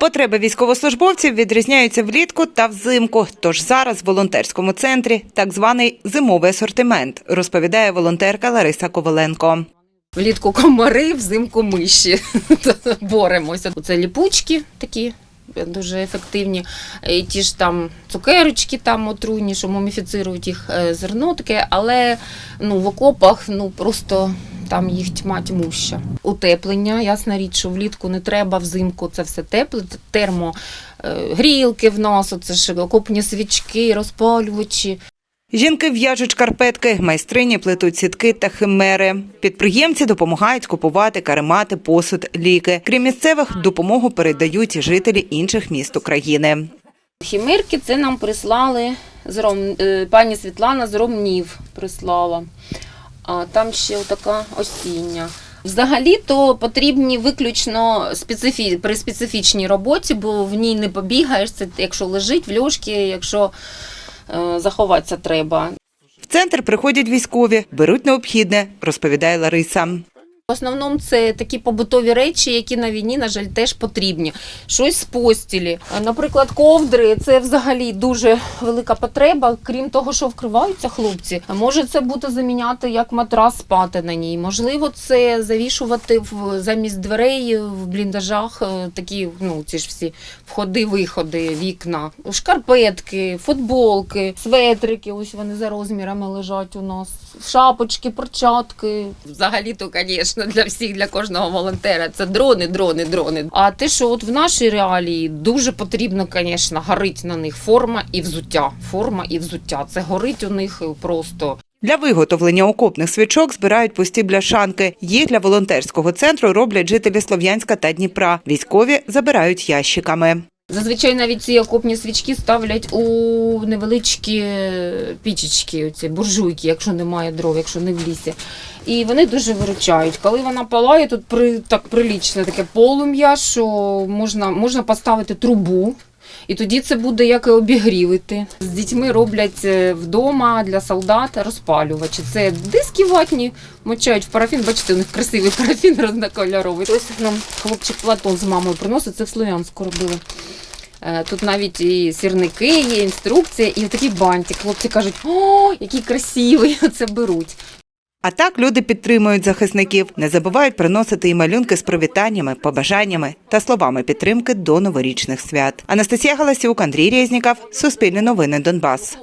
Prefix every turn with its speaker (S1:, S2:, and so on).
S1: Потреби військовослужбовців відрізняються влітку та взимку. Тож зараз в волонтерському центрі так званий зимовий асортимент, розповідає волонтерка Лариса Коваленко.
S2: Влітку комари, взимку миші. Боремося. Це ліпучки такі. Дуже ефективні. І ті ж там цукерочки там отруйні, що муміфіцирують їх е, зерно таке, але ну, в окопах ну, просто там їх тьма тьмуща. Утеплення, ясна річ, що влітку не треба, взимку це все тепле, термо е, грілки в нас, це ж окопні свічки, розпалювачі.
S1: Жінки в'яжуть шкарпетки, майстрині плетуть сітки та химери. Підприємці допомагають купувати каремати, посуд, ліки. Крім місцевих, допомогу передають і жителі інших міст України.
S2: Хімерки це нам прислали е, пані Світлана з Ромнів прислала. А там ще така осіння. Взагалі то потрібні виключно специфі... при специфічній роботі, бо в ній не побігаєш. Це якщо лежить в льошки, якщо е, заховатися треба.
S1: В центр приходять військові, беруть необхідне, розповідає Лариса.
S2: В основному це такі побутові речі, які на війні, на жаль, теж потрібні. Щось з постілі. Наприклад, ковдри це взагалі дуже велика потреба. Крім того, що вкриваються хлопці. Може це бути заміняти як матрас спати на ній. Можливо, це завішувати в замість дверей в бліндажах е, такі, ну ці ж всі входи, виходи, вікна, шкарпетки, футболки, светрики. Ось вони за розмірами лежать у нас. Шапочки, перчатки. Взагалі, то, звісно, для всіх, для кожного волонтера це дрони, дрони, дрони. А те, що от в нашій реалії дуже потрібно, звісно, горить на них форма і взуття. Форма і взуття. Це горить у них просто.
S1: Для виготовлення окопних свічок збирають пусті бляшанки. Їх для волонтерського центру роблять жителі Слов'янська та Дніпра. Військові забирають ящиками.
S2: Зазвичай навіть ці окопні свічки ставлять у невеличкі пічечки, оці буржуйки, якщо немає дров, якщо не в лісі. І вони дуже виручають. Коли вона палає, тут при, так прилічне таке полум'я, що можна, можна поставити трубу. І тоді це буде як і обігрівити. З дітьми роблять е, вдома для солдат розпалювачі. Це диски ватні, мочають в парафін. Бачите, у них красивий парафін різнокольоровий. Ось нам хлопчик Платон з мамою приносить, це в Слов'янську робили. Е, Тут навіть і сірники, є інструкція, і такий бантик. Хлопці кажуть, о, який красивий, це беруть.
S1: А так люди підтримують захисників, не забувають приносити і малюнки з привітаннями, побажаннями та словами підтримки до новорічних свят. Анастасія Галасюк, Андрій Резніков, Суспільне новини Донбас.